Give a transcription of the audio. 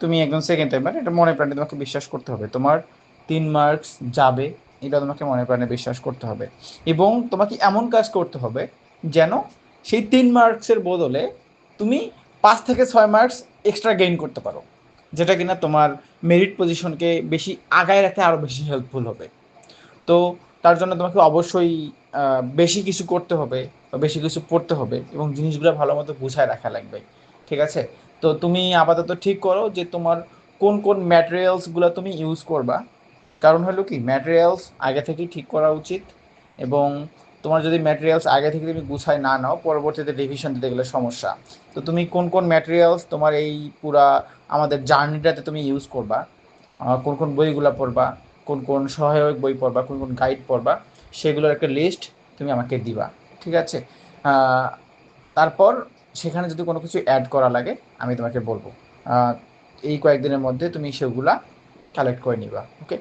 তুমি একদম second timer এটা মনে প্রাণে তোমাকে বিশ্বাস করতে হবে। তোমার তিন মার্কস যাবে, এটা তোমাকে মনে প্রাণে বিশ্বাস করতে হবে। এবং তোমাকে এমন কাজ করতে হবে যেন সেই তিন মার্কসের বদলে তুমি পাঁচ থেকে ছয় মার্কস এক্সট্রা গেইন করতে পারো, যেটা কিনা তোমার মেরিট পজিশনকে বেশি আগায় রাখতে আরও বেশি হেল্পফুল হবে। তো তার জন্য তোমাকে অবশ্যই বেশি কিছু করতে হবে বা বেশি কিছু পড়তে হবে এবং জিনিসগুলো ভালো মতো গুছায় রাখা লাগবে। ঠিক আছে? তো তুমি আপাতত ঠিক করো যে তোমার কোন কোন ম্যাটেরিয়ালসগুলো তুমি ইউজ করবা। কারণ হলো কি ম্যাটেরিয়ালস আগে থেকেই ঠিক করা উচিত এবং তোমার যদি ম্যাটেরিয়ালস আগে থেকে তুমি গুছায় না নাও, পরবর্তীতে রিভিশন দিতে গেলে সমস্যা। তো তুমি কোন কোন ম্যাটেরিয়ালস তোমার এই পুরা আমাদের জার্নিটাতে তুমি ইউজ করবা? কোন কোন বইগুলো পড়বা? কোন কোন সহায়ক বই পড়বা? কোন কোন গাইড পড়বা? সেগুলোর একটা লিস্ট তুমি আমাকে দিবা। ঠিক আছে? তারপর সেখানে যদি কোনো কিছু অ্যাড করা লাগে, আমি তোমাকে বলব। এই কয়েকদিনের মধ্যে তুমি সেগুলা কালেক্ট করে নিবা ওকে